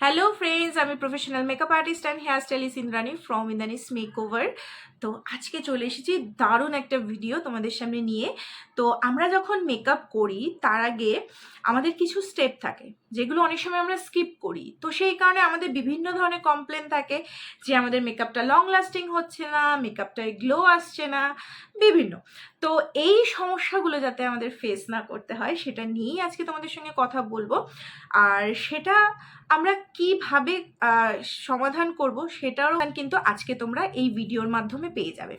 Hello friends আমি professional makeup artist and hair stylist Indrani from Indrani's makeover তো আজকে চলে এসেছি দারুণ একটা ভিডিও তোমাদের সামনে নিয়ে। তো আমরা যখন মেকআপ করি, তার আগে আমাদের কিছু স্টেপ থাকে, যেগুলো অনেক সময় আমরা স্কিপ করি। তো সেই কারণে আমাদের বিভিন্ন ধরনের কমপ্লেন থাকে, যে আমাদের মেকআপটা লং লাস্টিং হচ্ছে না মেকআপটায় গ্লো আসছে না, বিভিন্ন। তো এই সমস্যাগুলো যাতে আমাদের ফেস না করতে হয়, সেটা নিয়েই আজকে তোমাদের সঙ্গে কথা বলব। আর সেটা আমরা কীভাবে সমাধান করব সেটারও কিন্তু আজকে তোমরা এই ভিডিওর মাধ্যমে পেয়ে যাবে।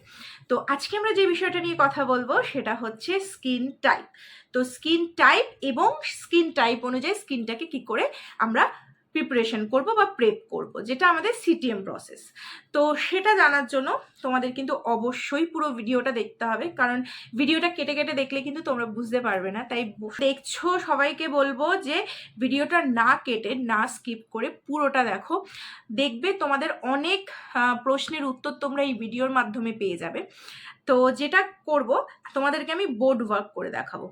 তো আজকে আমরা যে বিষয়টা নিয়ে কথা বলব সেটা হচ্ছে স্কিন টাইপ তো স্কিন টাইপ এবং স্কিন টাইপ অনুযায়ী স্কিনটাকে কি করে আমরা প্রিপারেশন করব বা প্রেপ করব, যেটা আমাদের সিটিএম প্রসেস তো সেটা জানার জন্য তোমাদের কিন্তু অবশ্যই পুরো ভিডিওটা দেখতে হবে। কারণ ভিডিওটা কেটে কেটে দেখলে কিন্তু তোমরা বুঝতে পারবে না। তাই দেখছ, সবাইকে বলব যে ভিডিওটা না কেটে, না স্কিপ করে পুরোটা দেখো। দেখবে তোমাদের অনেক প্রশ্নের উত্তর তোমরা এই ভিডিওর মাধ্যমে পেয়ে যাবে। তো যেটা করব, তোমাদেরকে আমি বোর্ড ওয়ার্ক করে দেখাবো।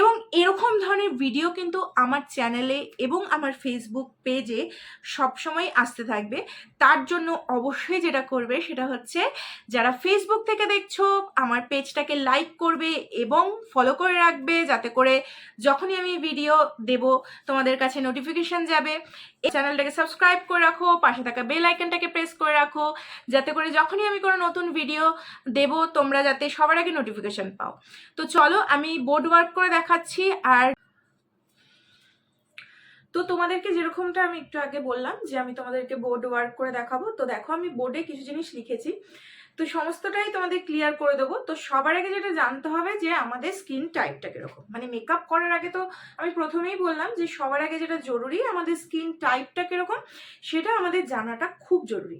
এবং এরকম ধরনের ভিডিও কিন্তু আমার চ্যানেলে এবং আমার ফেসবুক পেজে সবসময় আসতে থাকবে। তার জন্য অবশ্যই যেটা করবে সেটা হচ্ছে যারা ফেসবুক থেকে দেখছ, আমার পেজটাকে লাইক করবে এবং ফলো করে রাখবে যাতে করে যখনই আমি ভিডিও দেব, তোমাদের কাছে নোটিফিকেশন যাবে। এই চ্যানেলটাকে সাবস্ক্রাইব করে রাখো, পাশে থাকা বেল আইকনটাকে প্রেস করে রাখো, যাতে করে যখনই আমি কোনো নতুন ভিডিও দেব, তোমরা যাতে সবার আগে নোটিফিকেশান পাও। তো চলো, আমি বোর্ড ওয়ার্ক করে দেখাচ্ছি, আর তো তোমাদেরকে যেরকমটা আমি একটু আগে বললাম যে আমি তোমাদেরকে বোর্ড ওয়ার্ক করে দেখাবো, তো দেখো আমি বোর্ডে কিছু জিনিস লিখেছি। তো সমস্তটাই তোমাদের ক্লিয়ার করে দেবো। তো সবার আগে যেটা জানতে হবে যে আমাদের স্কিন টাইপটা কীরকম। মানে মেকআপ করার আগে তো আমি প্রথমেই বললাম যে সবার আগে যেটা জরুরি আমাদের স্কিন টাইপটা কীরকম, সেটা আমাদের জানাটা খুব জরুরি।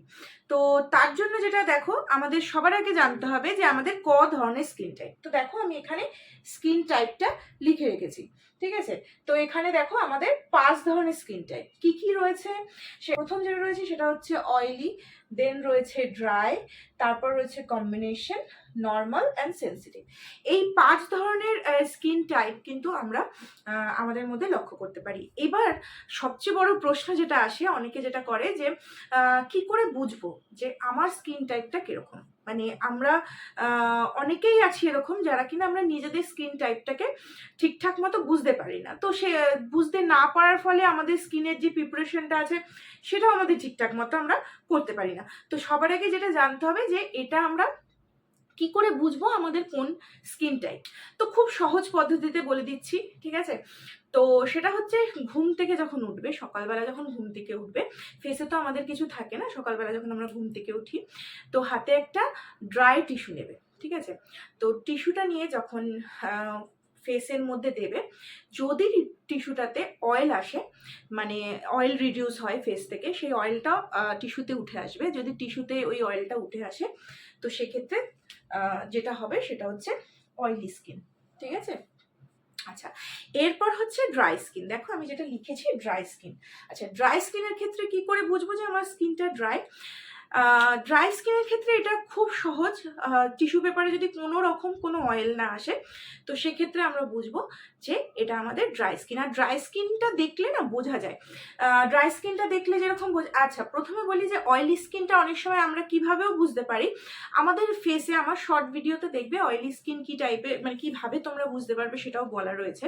তো তার জন্য যেটা দেখো, আমাদের সবার আগে জানতে হবে যে আমাদের ক ধরনের স্কিন টাইপ তো দেখো, আমি এখানে স্কিন টাইপটা লিখে রেখেছি, ঠিক আছে? তো এখানে দেখো, আমাদের পাঁচ ধরনের স্কিন টাইপ কি কি রয়েছে? সে প্রথম যেটা রয়েছে সেটা হচ্ছে অয়েলি দেন রয়েছে ড্রাই তারপর রয়েছে কম্বিনেশন নর্মাল অ্যান্ড সেন্সিটিভ এই পাঁচ ধরনের স্কিন টাইপ কিন্তু আমরা আমাদের মধ্যে লক্ষ্য করতে পারি। এবার সবচেয়ে বড় প্রশ্ন যেটা আসে, অনেকে যেটা করে যে কি করে বুঝব যে আমার স্কিন টাইপটা কীরকম? মানে আমরা অনেকেই আছি এরকম যারা কিনা আমরা নিজেদের স্কিন টাইপটাকে ঠিকঠাক মতো বুঝতে পারি না। তো সে, বুঝতে না পারার ফলে আমাদের স্কিনের যে প্রিপারেশনটা আছে, সেটাও আমাদের ঠিকঠাক মতো আমরা করতে পারি না। তো সবার আগে যেটা জানতে হবে যে, এটা আমরা কি করে বুঝব আমাদের কোন স্কিন টাইপ তো খুব সহজ পদ্ধতিতে বলে দিচ্ছি, ঠিক আছে? তো সেটা হচ্ছে ঘুম থেকে যখন উঠবে, সকালবেলা যখন ঘুম থেকে উঠবে ফেসে তো আমাদের কিছু থাকে না, সকালবেলা যখন আমরা ঘুম থেকে উঠি, তো হাতে একটা ড্রাই টিস্যু নেবে, ঠিক আছে? তো টিস্যুটা নিয়ে যখন ফেসের মধ্যে দেবে, যদি টিস্যুটাতে অয়েল আসে মানে অয়েল রিডিউস হয় ফেস থেকে, সেই অয়েলটা টিস্যুতে উঠে আসবে। যদি টিস্যুতে ওই অয়েলটা উঠে আসে, তো সেক্ষেত্রে যেটা হবে সেটা হচ্ছে অয়েলি স্কিন ঠিক আছে? আচ্ছা এরপর হচ্ছে ড্রাই স্কিন দেখো আমি যেটা লিখেছি ড্রাই স্কিন আচ্ছা ড্রাই স্কিনের ক্ষেত্রে কি করে বুঝব যে আমার স্কিনটা ড্রাই ড্রাই স্কিনের ক্ষেত্রে এটা খুব সহজ। টিস্যু পেপারে যদি কোনো রকম কোনো অয়েল না আসে, তো সেক্ষেত্রে আমরা বুঝব যে এটা আমাদের ড্রাই স্কিন আর ড্রাই স্কিনটা দেখলে না বোঝা যায়। ড্রাই স্কিনটা দেখলে যেরকম আচ্ছা প্রথমে বলি যে অয়েলি স্কিনটা অনেক সময় আমরা কিভাবেও বুঝতে পারি। আমাদের ফেসে আমার শর্ট ভিডিওতে দেখবে অয়েলি স্কিন কি টাইপের মানে কীভাবে তোমরা বুঝতে পারবে সেটাও বলা রয়েছে।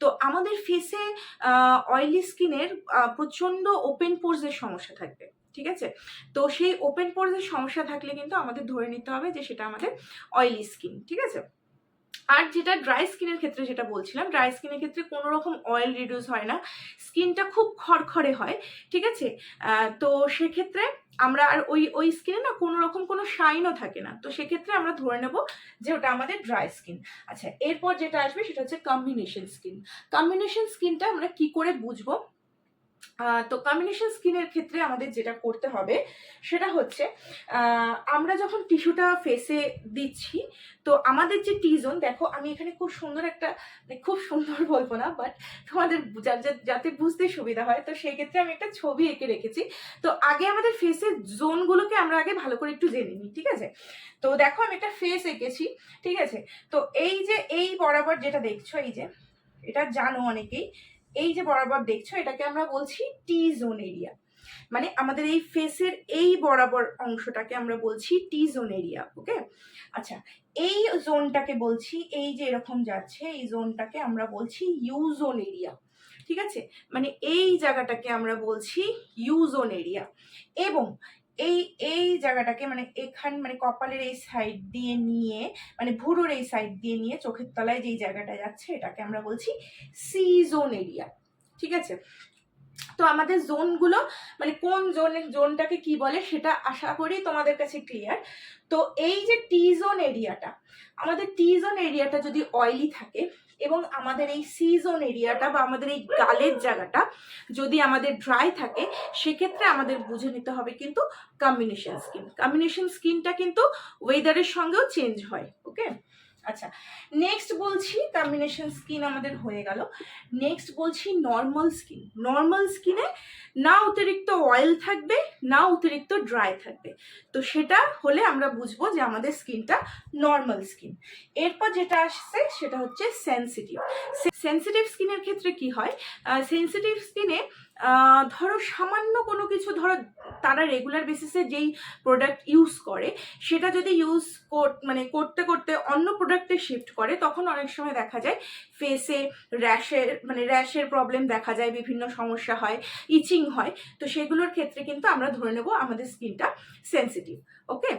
তো আমাদের ফেসে অয়েলি স্কিনের প্রচণ্ড ওপেন পোর্সের সমস্যা থাকবে। ঠিক আছে? তো সেই ওপেন পোর্সের সমস্যা থাকলে কিন্তু আমাদের ধরে নিতে হবে যে সেটা আমাদের অয়েলি স্কিন ঠিক আছে? আর যেটা ড্রাই স্কিনের ক্ষেত্রে যেটা বলছিলাম ড্রাই স্কিনের ক্ষেত্রে কোনো রকম অয়েল রিডিউস হয় না। স্কিনটা খুব খড়খড়ে হয়, ঠিক আছে? তো সেক্ষেত্রে আমরা আর ওই ওই স্কিনে না কোনো রকম কোনো শাইনও থাকে না। তো সেক্ষেত্রে আমরা ধরে নেব যে ওটা আমাদের ড্রাই স্কিন আচ্ছা এরপর যেটা আসবে সেটা হচ্ছে কম্বিনেশন স্কিন কম্বিনেশন স্কিনটা আমরা কি করে বুঝব? তো কম্বিনেশন স্কিনের ক্ষেত্রে আমাদের যেটা করতে হবে, সেটা হচ্ছে আমরা যখন টিস্যুটা ফেসে দিচ্ছি, তো আমাদের যে টি জোন দেখো আমি এখানে খুব সুন্দর একটা মানে খুব সুন্দর বলব না বাট তোমাদের যাতে বুঝতে সুবিধা হয়, তো সেই ক্ষেত্রে আমি একটা ছবি এঁকে রেখেছি। তো আগে আমাদের ফেসের জোনগুলোকে আমরা আগে ভালো করে একটু জেনে নিই, ঠিক আছে? তো দেখো আমি একটা ফেস এঁকেছি, ঠিক আছে? তো এই যে, এই বরাবর যেটা দেখছ, এই যে, এটা জানো অনেকেই এই যে বরাবর দেখছ, এটাকে আমরা বলছি টি জোন এরিয়া মানে আমাদের এই ফেসের এই বরাবর অংশটাকে আমরা বলছি টি জোন এরিয়া ওকে আচ্ছা এই জোনটাকে বলছি, এই যে এরকম যাচ্ছে, এই জোনটাকে আমরা বলছি ইউ জোন এরিয়া ঠিক আছে? মানে এই জায়গাটাকে আমরা বলছি ইউ জোন এরিয়া এবং এই এই জায়গাটাকে মানে এখান মানে কপালের এই সাইড দিয়ে নিয়ে মানে ভুরুর এই সাইড দিয়ে নিয়ে চোখের তলায় যেই জায়গাটা যাচ্ছে, এটাকে আমরা বলছি সি জোন এরিয়া ঠিক আছে? তো আমাদের জোনগুলো মানে কোন জোনের জোনটাকে কি বলে সেটা আশা করি তোমাদের কাছে ক্লিয়ার তো এই যে টি জোন এরিয়াটা আমাদের টি জোন এরিয়াটা যদি অয়েলি থাকে এবং আমাদের এই সিজন এরিয়াটা বা আমাদের এই গালের জায়গাটা যদি আমাদের ড্রাই থাকে, সেক্ষেত্রে আমাদের বুঝে নিতে হবে কিন্তু কম্বিনেশন স্কিন কম্বিনেশন স্কিনটা কিন্তু ওয়েদারের সঙ্গেও চেঞ্জ হয় ওকে আচ্ছা নেক্সট বলছি কম্বিনেশন স্কিন আমাদের হয়ে গেল। নেক্সট বলছি নর্মাল স্কিন নর্মাল স্কিনে না অতিরিক্ত অয়েল থাকবে, না অতিরিক্ত ড্রাই থাকবে। তো সেটা হলে আমরা বুঝব যে আমাদের স্কিনটা নর্মাল স্কিন এরপর যেটা আসছে সেটা হচ্ছে সেন্সিটিভ সেন্সিটিভ স্কিনের ক্ষেত্রে কি হয়? সেন্সিটিভ স্কিনে ধরো সামান্য কোনো কিছু, ধরো তারা রেগুলার বেসিসে যেই প্রোডাক্ট ইউজ করে, সেটা যদি ইউজ মানে করতে করতে অন্য প্রোডাক্টে শিফট করে, তখন অনেক সময় দেখা যায় ফেসে র্যাশের মানে র্যাশের প্রবলেম দেখা যায়, বিভিন্ন সমস্যা হয় ইচিং হয়। তো সেগুলোর ক্ষেত্রে কিন্তু আমরা ধরে নেব আমাদের স্কিনটা সেন্সিটিভ ওকে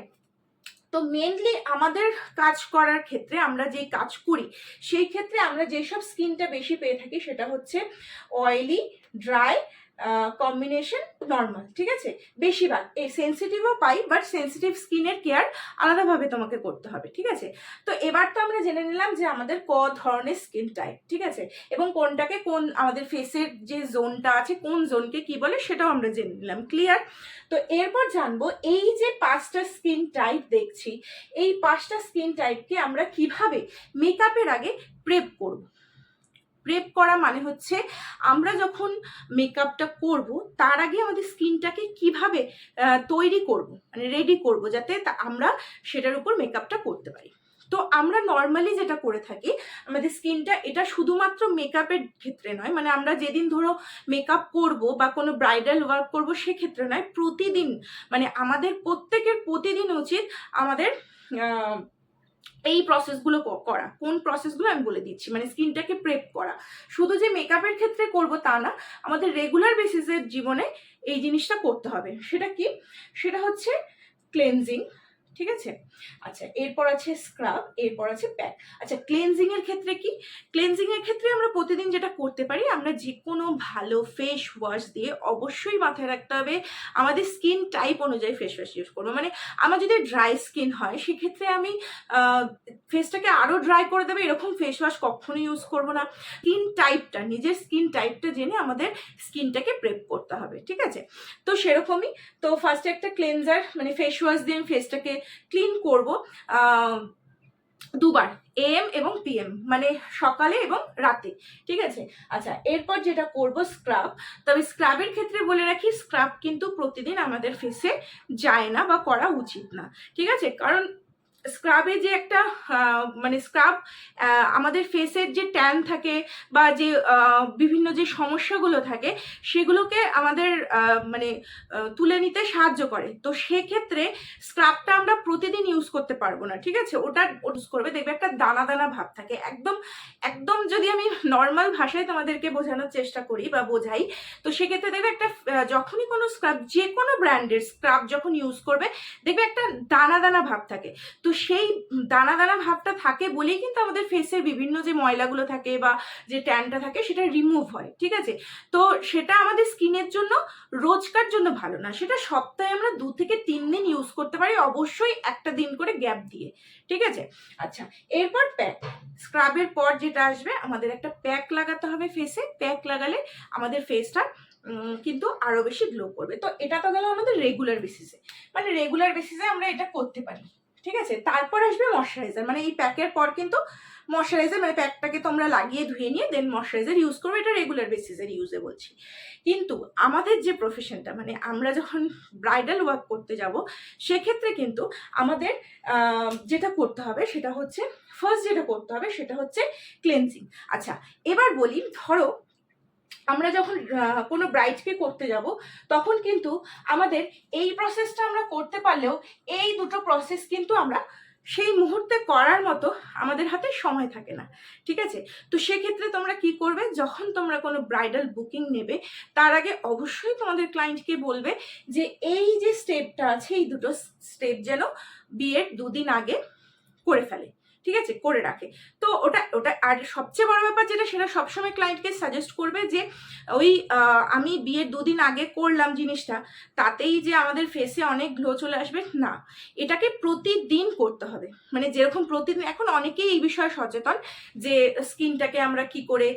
তো মেনলি আমাদের কাজ করার ক্ষেত্রে আমরা যেই কাজ করি, সেই ক্ষেত্রে আমরা যেসব স্কিনটা বেশি পেয়ে থাকি সেটা হচ্ছে অয়েলি ড্রাই কম্বিনেশন নর্মাল ঠিক আছে? বেশিরভাগ, এই সেন্সিটিভও পাই বাট সেন্সিটিভ স্কিনের কেয়ার আলাদাভাবে তোমাকে করতে হবে, ঠিক আছে? তো এবার তো আমরা জেনে নিলাম যে আমাদের ক ধরনের স্কিন টাইপ ঠিক আছে? এবং কোনটাকে কোন আমাদের ফেসের যে জোনটা আছে, কোন জোনকে কি বলে, সেটাও আমরা জেনে নিলাম ক্লিয়ার তো এরপর জানব, এই যে পাঁচটা স্কিন টাইপ দেখছি, এই পাঁচটা স্কিন টাইপকে আমরা কীভাবে মেকআপের আগে প্রেপ করব? প্রেপ করা মানে হচ্ছে আমরা যখন মেকআপটা করব, তার আগে আমাদের স্কিনটাকে কীভাবে তৈরি করব মানে রেডি করব যাতে আমরা সেটার উপর মেকআপটা করতে পারি। তো আমরা নর্মালি যেটা করে থাকি, আমাদের স্কিনটা এটা শুধুমাত্র মেকআপের ক্ষেত্রে নয় মানে আমরা যেদিন ধরো মেকআপ করব বা কোনো ব্রাইডাল ওয়ার্ক করব সেক্ষেত্রে নয়, প্রতিদিন মানে আমাদের প্রত্যেকের প্রতিদিন উচিত আমাদের এই প্রসেসগুলো করা। কোন প্রসেসগুলো আমি বলে দিচ্ছি। মানে স্কিনটাকে প্রেপ করা। শুধু যে মেকআপের ক্ষেত্রে করব তা না, আমাদের রেগুলার বেসিসের জীবনে এই জিনিসটা করতে হবে। সেটা কি? সেটা হচ্ছে ক্লেনজিং ঠিক আছে? আচ্ছা এরপর আছে স্ক্রাব এরপর আছে প্যাক আচ্ছা ক্লেনজিং এর ক্ষেত্রে কি? ক্লেনজিং এর ক্ষেত্রে আমরা প্রতিদিন যেটা করতে পারি, আমরা যে কোনো ভালো ফেস ওয়াশ দিয়ে অবশ্যই মাথায় রাখতে হবে আমাদের স্কিন টাইপ অনুযায়ী ফেস ওয়াশ ইউজ করব। মানে আমার যদি ড্রাই স্কিন হয়, সেক্ষেত্রে আমি ফেসটাকে আরও ড্রাই করে দেবে, এরকম ফেস ওয়াশ কখনো ইউজ করব না। স্কিন টাইপটা নিজের স্কিন টাইপটা জেনে আমাদের স্কিনটাকে প্রেপ করতে হবে, ঠিক আছে? তো সেরকমই, তো ফার্স্টে একটা ক্লেনজার মানে ফেস ওয়াশ দিয়ে আমি ফেসটাকে ক্লিন করব দুবার এম এবং পিএম মানে সকালে এবং রাতে, ঠিক আছে? আচ্ছা এরপর যেটা করব স্ক্রাব তবে স্ক্রাবের ক্ষেত্রে বলে রাখি স্ক্রাব কিন্তু প্রতিদিন আমাদের ফেসে যায় না বা করা উচিত না, ঠিক আছে? কারণ স্ক্রাবে যে একটা মানে স্ক্রাব আমাদের ফেসের যে ট্যান থাকে বা যে বিভিন্ন যে সমস্যাগুলো থাকে, সেগুলোকে আমাদের মানে তুলে নিতে সাহায্য করে। তো সেক্ষেত্রে স্ক্রাবটা আমরা প্রতিদিন ইউজ করতে পারব না, ঠিক আছে? ওটা ইউজ করবে, দেখবে একটা দানা দানা ভাব থাকে। একদম একদম যদি আমি নর্মাল ভাষায় তোমাদেরকে বোঝানোর চেষ্টা করি বা বোঝাই, তো সেক্ষেত্রে দেখবে একটা যখনই কোনো স্ক্রাব যে কোনো ব্র্যান্ডের স্ক্রাব যখন ইউজ করবে, দেখবে একটা দানা দানা ভাব থাকে। তো সেই দানা দানা ভাবটা থাকে বলেই কিন্তু আমাদের ফেসের বিভিন্ন যে ময়লাগুলো থাকে বা যে ট্যানটা থাকে সেটা রিমুভ হয়, ঠিক আছে? তো সেটা আমাদের স্কিনের জন্য রোজকার জন্য ভালো না। সেটা সপ্তাহে আমরা দু থেকে তিন দিন ইউজ করতে পারি, অবশ্যই একটা দিন করে গ্যাপ দিয়ে, ঠিক আছে? আচ্ছা এরপর প্যাক স্ক্রাবের পর যেটা আসবে, আমাদের একটা প্যাক লাগাতে হবে ফেসে প্যাক লাগালে আমাদের ফেসটা কিন্তু আরও বেশি গ্লো করবে। তো এটা তো গেল আমাদের রেগুলার বেসিসে মানে রেগুলার বেসিসে আমরা এটা করতে পারি। ঠিক আছে? তারপর আসবে ময়শ্চারাইজার মানে এই প্যাকের পর কিন্তু ময়শ্চারাইজার মানে প্যাকটাকে তোমরা লাগিয়ে ধুয়ে নিয়ে দেন ময়শ্চারাইজার ইউজ করবে। এটা রেগুলার বেসিসের ইউজে বলছি। কিন্তু আমাদের যে প্রফেশনটা মানে আমরা যখন ব্রাইডাল ওয়ার্ক করতে যাব, সেক্ষেত্রে কিন্তু আমাদের যেটা করতে হবে সেটা হচ্ছে ফার্স্ট যেটা করতে হবে সেটা হচ্ছে ক্লেন্সিং আচ্ছা এবার বলি, ধরো আমরা যখন কোনো ব্রাইডকে করতে যাব, তখন কিন্তু আমাদের এই প্রসেসটা আমরা করতে পারলেও এই দুটো প্রসেস কিন্তু আমরা সেই মুহূর্তে করার মতো আমাদের হাতে সময় থাকে না। ঠিক আছে? তো সেক্ষেত্রে তোমরা কি করবে? যখন তোমরা কোনো ব্রাইডাল বুকিং নেবে, তার আগে অবশ্যই তোমাদের ক্লায়েন্টকে বলবে যে, এই যে স্টেপটা আছে, এই দুটো স্টেপ যেন বিয়ের দুদিন আগে করে ফেলে। ঠিক আছে? করে রাখে। তো ওটা ওটা আর সবচেয়ে বড় ব্যাপার যেটা, সেটা সবসময় ক্লায়েন্টকে সাজেস্ট করবে যে, ওই আমি বিয়ের দুদিন আগে করলাম জিনিসটা, তাতেই যে আমাদের ফেসে অনেক গ্লো চলে আসবে, না। এটাকে প্রতিদিন করতে হবে। মানে যেরকম প্রতিদিন, এখন অনেকেই এই বিষয়ে সচেতন যে, স্কিনটাকে আমরা কি করে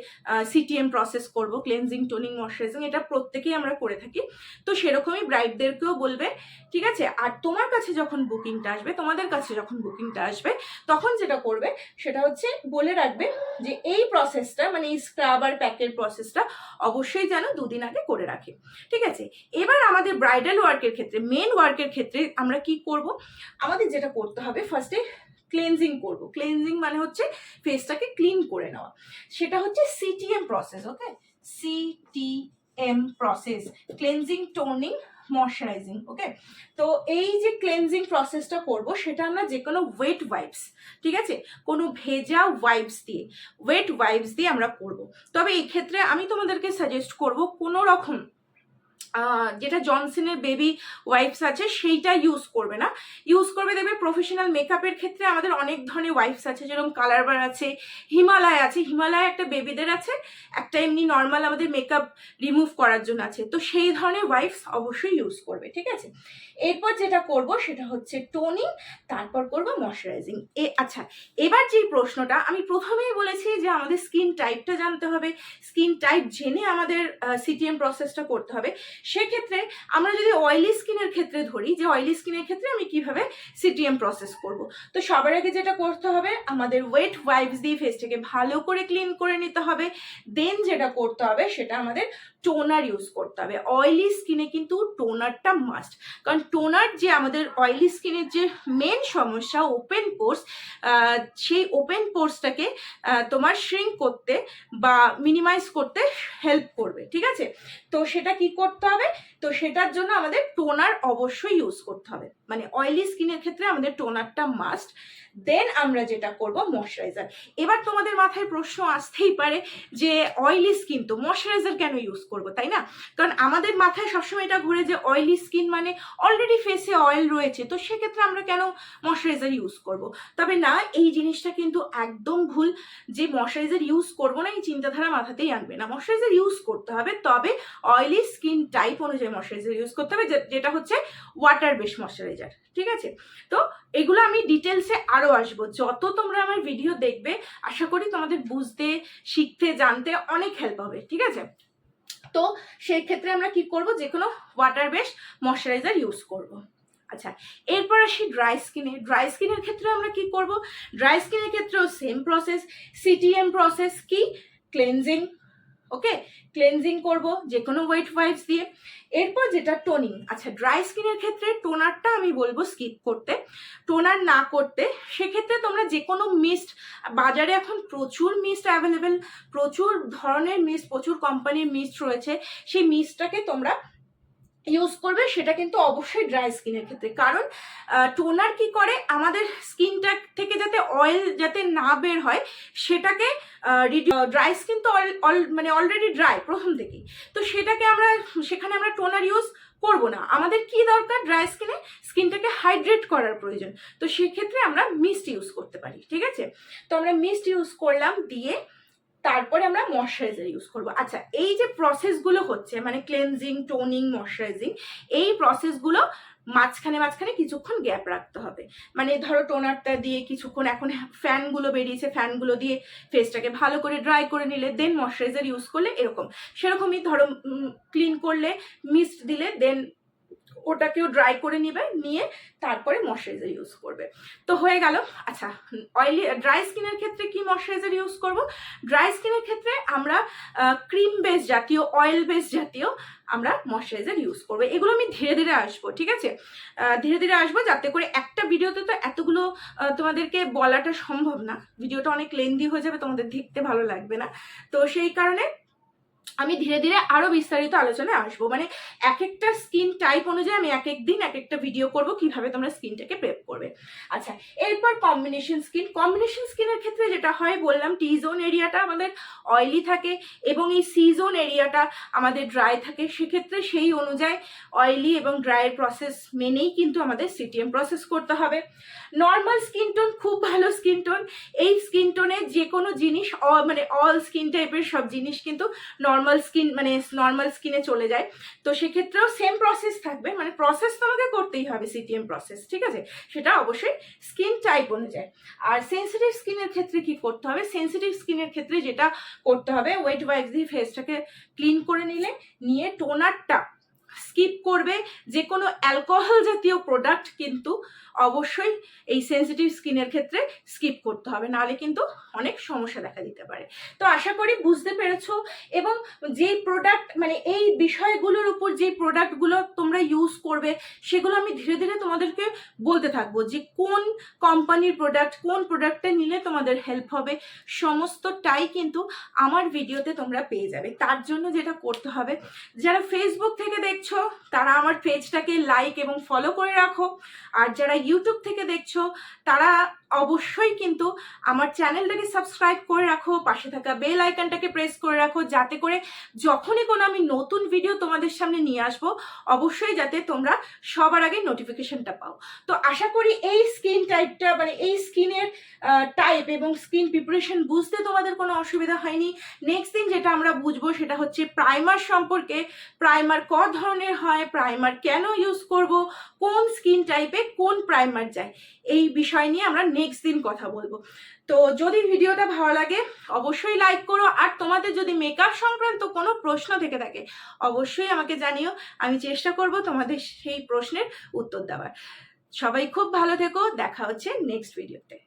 সিটিএম প্রসেস করব ক্লেনজিং টোনিং ময়শ্চারাইজিং এটা প্রত্যেকেই আমরা করে থাকি। তো সেরকমই ব্রাইডদেরকেও বলবে, ঠিক আছে? আর তোমার কাছে যখন বুকিংটা আসবে, তোমাদের কাছে যখন বুকিংটা আসবে, তখন যেটা করবে, সেটা হচ্ছে বলে রাখবে যে এই প্রসেসটা মানে এই স্ক্রাব আর প্যাকের প্রসেসটা অবশ্যই যেন দুদিন আগে করে রাখে। ঠিক আছে? এবার আমাদের ব্রাইডাল ওয়ার্কের ক্ষেত্রে মেন ওয়ার্কের ক্ষেত্রে আমরা কি করব? আমাদের যেটা করতে হবে ফার্স্টে ক্লেনজিং করব। ক্লেনজিং মানে হচ্ছে ফেসটাকে ক্লিন করে নেওয়া। সেটা হচ্ছে CTM process okay CTM process cleansing toning moisturizing okay তো এই যে ক্লেনজিং প্রসেসটা করব, সেটা আমরা যে কোনো ওয়েট ওয়াইপস ঠিক আছে? কোনো ভেজা ওয়াইপস দিয়ে ওয়েট ওয়াইপস দিয়ে আমরা করব। তবে এই ক্ষেত্রে আমি তোমাদেরকে সাজেস্ট করব কোনো রকম যেটা জনসনের বেবি ওয়াইপস আছে, সেইটা ইউজ করবে না। ইউজ করবে দেখবে প্রফেশনাল মেকআপের ক্ষেত্রে আমাদের অনেক ধরনের ওয়াইপস আছে, যেরকম কালার বার আছে, হিমালয় আছে। হিমালয় একটা বেবিদের আছে, একটা এমনি নর্মাল আমাদের মেকআপ রিমুভ করার জন্য আছে। তো সেই ধরনের ওয়াইপস অবশ্যই ইউজ করবে, ঠিক আছে? এরপর যেটা করব সেটা হচ্ছে টোনিং তারপর করব ময়শ্চারাইজিং এ আচ্ছা এবার যে প্রশ্নটা, আমি প্রথমেই বলেছি যে আমাদের স্কিন টাইপটা জানতে হবে। স্কিন টাইপ জেনে আমাদের সিটিএম প্রসেসটা করতে হবে। সেক্ষেত্রে আমরা যদি অয়েলি স্কিনের ক্ষেত্রে ধরি, যে অয়েলি স্কিনের ক্ষেত্রে আমি কীভাবে সিটিএম প্রসেস করব? তো সবার আগে যেটা করতে হবে, আমাদের ওয়েট ওয়াইপস দিয়ে ফেসটাকে ভালো করে ক্লিন করে নিতে হবে। দেন যেটা করতে হবে, সেটা আমাদের টোনার ইউজ করতে হবে। অয়েলি স্কিনে কিন্তু টোনারটা মাস্ট কারণ টোনার যে আমাদের অয়েলি স্কিনের যে মেন সমস্যা ওপেন পোর্স সেই ওপেন পোর্সটাকে তোমার শ্রিঙ্ক করতে বা মিনিমাইজ করতে হেল্প করবে, ঠিক আছে? তো সেটা কি করতে হবে। তো সেটার জন্য আমাদের টোনার অবশ্যই ইউজ করতে হবে। মানে অয়েলি স্কিনের ক্ষেত্রে আমাদের টোনারটা মাস্ট দেন আমরা যেটা করব ময়শ্চারাইজার এবার তোমাদের মাথায় প্রশ্ন আসতেই পারে যে অয়েলি স্কিন তো ময়শ্চারাইজার কেন ইউজ করব, তাই না? কারণ আমাদের মাথায় সবসময় এটা ঘুরে যে অয়েলি স্কিন মানে অলরেডি ফেসে অয়েল রয়েছে, তো সেক্ষেত্রে আমরা কেন ময়শ্চারাইজার ইউজ করব? তবে না, এই জিনিসটা কিন্তু একদম ভুল যে ময়শ্চারাইজার ইউজ করব না, এই চিন্তাধারা মাথাতেই আনবে না। ময়শ্চারাইজার ইউজ করতে হবে, তবে অয়েলি স্কিন টাইপ অনুযায়ী ময়শ্চারাইজার ইউজ করতে হবে যেটা হচ্ছে ওয়াটার বেস ময়শ্চারাইজার ঠিক আছে? তো এগুলো আমি ডিটেলসে আরও আসব। যত তোমরা আমার ভিডিও দেখবে, আশা করি তোমাদের বুঝতে, শিখতে, জানতে অনেক হেল্প হবে, ঠিক আছে? তো সেই ক্ষেত্রে আমরা কি করব? যে কোনো ওয়াটার বেস ময়শ্চারাইজার ইউজ করব। আচ্ছা এরপর আসি ড্রাই স্কিনে ড্রাই স্কিনের ক্ষেত্রে আমরা কি করব? ড্রাই স্কিনের ক্ষেত্রেও সেম প্রসেস সিটিএম প্রসেস কি? ক্লেনজিং ওকে ক্লেনজিং করব যে কোনো ওয়েট ওয়াইপস দিয়ে। এরপর যেটা টোনিং আচ্ছা ড্রাই স্কিনের ক্ষেত্রে টোনারটা আমি বলব স্কিপ করতে। টোনার না করতে, সেক্ষেত্রে তোমরা যে কোনো মিস্ট বাজারে এখন প্রচুর মিস্ট অ্যাভেলেবেল প্রচুর ধরনের মিস্ট প্রচুর কোম্পানির মিস্ট রয়েছে। সেই মিস্টটাকে তোমরা ইউজ করবে, সেটা কিন্তু অবশ্যই ড্রাই স্কিনের ক্ষেত্রে। কারণ টোনার কি করে? আমাদের স্কিনটা থেকে যাতে অয়েল যাতে না বের হয়, সেটাকে ড্রাই স্কিন তো অল- মানে অলরেডি ড্রাই প্রথম থেকেই। তো সেটাকে আমরা, সেখানে আমরা টোনার ইউজ করব না। আমাদের কি দরকার? ড্রাই স্কিনে স্কিনটাকে হাইড্রেট করার প্রয়োজন। তো সেক্ষেত্রে আমরা মিস্ট ইউজ করতে পারি, ঠিক আছে? তো আমরা মিস্ট ইউজ করলাম, দিয়ে তারপরে আমরা ময়শ্চারাইজার ইউজ করব। আচ্ছা এই যে প্রসেসগুলো হচ্ছে মানে ক্লেনজিং টোনিং ময়শ্চারাইজিং এই প্রসেসগুলো মাঝখানে মাঝখানে কিছুক্ষণ গ্যাপ রাখতে হবে। মানে ধরো টোনারটা দিয়ে কিছুক্ষণ এখন ফ্যানগুলো বেরিয়েছে ফ্যানগুলো দিয়ে ফেসটাকে ভালো করে ড্রাই করে নিলে দেন ময়শ্চারাইজার ইউজ করলে এরকম। সেরকমই ধরো ক্লিন করলে মিস্ট দিলে দেন ওটাকেও ড্রাই করে নিবে, নিয়ে তারপরে ময়শ্চারাইজার ইউজ করবে। তো হয়ে গেল। আচ্ছা অয়েলি ড্রাই স্কিনের ক্ষেত্রে কি ময়শ্চারাইজার ইউজ করব? ড্রাই স্কিনের ক্ষেত্রে আমরা ক্রিম বেস জাতীয় অয়েল বেস জাতীয় আমরা ময়শ্চারাইজার ইউজ করব। এগুলো আমি ধীরে ধীরে আসব, ঠিক আছে? ধীরে ধীরে আসব যাতে করে একটা ভিডিওতে তো এতগুলো তোমাদেরকে বলাটা সম্ভব না। ভিডিওটা অনেক লেন্দি হয়ে যাবে, তোমাদের দেখতে ভালো লাগবে না। তো সেই কারণে আমি ধীরে ধীরে আরও বিস্তারিত আলোচনায় আসব। মানে এক একটা স্কিন টাইপ অনুযায়ী আমি এক এক দিন এক একটা ভিডিও করব, কীভাবে তোমরা স্কিনটাকে প্রেপ করবে। আচ্ছা এরপর কম্বিনেশন স্কিন কম্বিনেশন স্কিনের ক্ষেত্রে যেটা হয়, বললাম টি জোন এরিয়াটা আমাদের অয়েলি থাকে এবং এই সি জোন এরিয়াটা আমাদের ড্রাই থাকে। সেক্ষেত্রে সেই অনুযায়ী অয়েলি এবং ড্রাইয়ের প্রসেস মেনেই কিন্তু আমাদের সিটিএম প্রসেস করতে হবে। নর্মাল স্কিন টোন খুব ভালো স্কিন টোন এই স্কিন টোনে যে কোনো জিনিস মানে অল স্কিন টাইপের সব জিনিস কিন্তু নর্মাল স্কিন মানে নর্মাল স্কিনে চলে যায়। তো সেক্ষেত্রেও সেম প্রসেস থাকবে। মানে প্রসেস তোমাকে করতেই হবে সিটিএম প্রসেস ঠিক আছে? সেটা অবশ্যই স্কিন টাইপ অনুযায়ী। আর সেন্সিটিভ স্কিনের ক্ষেত্রে কি করতে হবে? সেন্সিটিভ স্কিনের ক্ষেত্রে যেটা করতে হবে ওয়েট ওয়াইপস দিয়ে ফেসটাকে ক্লিন করে নিলে, নিয়ে টোনারটা স্কিপ করবে। যে কোনো অ্যালকোহল জাতীয় প্রোডাক্ট কিন্তু অবশ্যই এই সেন্সিটিভ স্কিনের ক্ষেত্রে স্কিপ করতে হবে, নাহলে কিন্তু অনেক সমস্যা দেখা দিতে পারে। তো আশা করি বুঝতে পেরেছ এবং যেই প্রোডাক্ট মানে এই বিষয়গুলোর উপর যে প্রোডাক্টগুলো তোমরা ইউজ করবে, সেগুলো আমি ধীরে ধীরে তোমাদেরকে বলতে থাকব যে কোন কোম্পানির প্রোডাক্ট কোন প্রোডাক্টটা নিলে তোমাদের হেল্প হবে, সমস্তটাই কিন্তু আমার ভিডিওতে তোমরা পেয়ে যাবে। তার জন্য যেটা করতে হবে, যারা ফেসবুক থেকে দেখছ, তারা আমার পেজটাকে লাইক এবং ফলো করে রাখো। আর যারা ইউটিউব থেকে দেখছ তারা অবশ্যই কিন্তু আমার চ্যানেলটাকে সাবস্ক্রাইব করে রাখো, পাশে থাকা বেল আইকনটাকে প্রেস করে রাখো, যাতে করে যখনই কোনো আমি নতুন ভিডিও তোমাদের সামনে নিয়ে আসব, অবশ্যই যাতে তোমরা সবার আগে নোটিফিকেশনটা পাও। তো আশা করি এই স্কিন টাইপটা মানে এই স্কিনের টাইপ এবং স্কিন প্রিপারেশন বুঝতে তোমাদের কোনো অসুবিধা হয়নি। নেক্সট দিন যেটা আমরা বুঝব সেটা হচ্ছে প্রাইমার সম্পর্কে প্রাইমার ক ধরনের হয় প্রাইমার কেন ইউজ করব, কোন স্কিন টাইপে কোন প্রাইমার যায়, এই বিষয় নিয়ে আমরা নেক্সট দিন কথা বলব। তো যদি ভিডিওটা ভালো লাগে, অবশ্যই লাইক করো। আর তোমাদের যদি মেকআপ সংক্রান্ত কোনো প্রশ্ন থেকে থাকে, অবশ্যই আমাকে জানিও। আমি চেষ্টা করব তোমাদের সেই প্রশ্নের উত্তর দেওয়ার। সবাই খুব ভালো থেকো। দেখা হচ্ছে নেক্সট ভিডিওতে